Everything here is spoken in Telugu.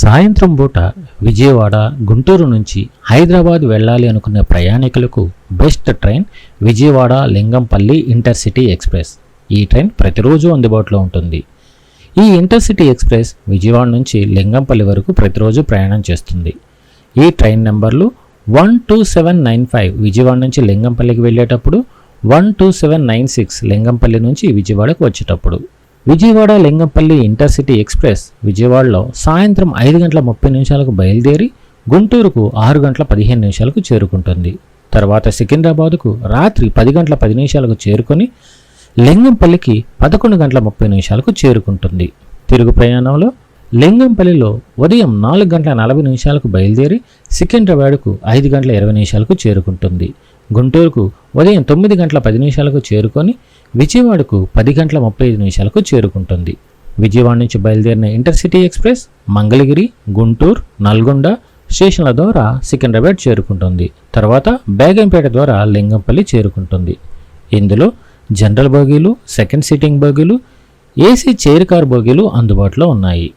సాయంత్రం పూట విజయవాడ గుంటూరు నుంచి హైదరాబాద్ వెళ్ళాలి అనుకునే ప్రయాణికులకు best train Vijayawada Lingampalli intercity express. ఈ ట్రైన్ ప్రతిరోజు అందుబాటులో ఉంటుంది. ఈ ఇంటర్సిటీ ఎక్స్ప్రెస్ విజయవాడ నుంచి లింగంపల్లి వరకు ప్రతిరోజు ప్రయాణం చేస్తుంది. ఈ ట్రైన్ నెంబర్లు one two seven nine five Vijayawada నుంచి లింగంపల్లికి వెళ్ళేటప్పుడు one two seven nine six Lingampalli నుంచి విజయవాడకు వచ్చేటప్పుడు. విజయవాడ లింగంపల్లి ఇంటర్సిటీ ఎక్స్ప్రెస్ విజయవాడలో సాయంత్రం ఐదు గంటల ముప్పై నిమిషాలకు బయలుదేరి గుంటూరుకు ఆరు గంటల పదిహేను నిమిషాలకు చేరుకుంటుంది. తర్వాత సికింద్రాబాద్కు రాత్రి పది గంటల పది నిమిషాలకు చేరుకొని లింగంపల్లికి పదకొండు గంటల ముప్పై నిమిషాలకు చేరుకుంటుంది. తిరుగు ప్రయాణంలో లింగంపల్లిలో ఉదయం నాలుగు గంటల నలభై నిమిషాలకు బయలుదేరి సికింద్రాబాద్కు ఐదు గంటల ఇరవై నిమిషాలకు చేరుకుంటుంది. గుంటూరుకు ఉదయం తొమ్మిది గంటల పది నిమిషాలకు చేరుకొని విజయవాడకు పది గంటల ముప్పై ఐదు నిమిషాలకు చేరుకుంటుంది. విజయవాడ నుంచి బయలుదేరిన ఇంటర్సిటీ ఎక్స్ప్రెస్ మంగళగిరి గుంటూరు నల్గొండ స్టేషన్ల ద్వారా సికింద్రాబాద్ చేరుకుంటుంది. తర్వాత బేగంపేట ద్వారా లింగంపల్లి చేరుకుంటుంది. ఇందులో జనరల్ బోగీలు సెకండ్ సీటింగ్ బోగీలు ఏసీ చైర్ కార్ బోగీలు అందుబాటులో ఉన్నాయి.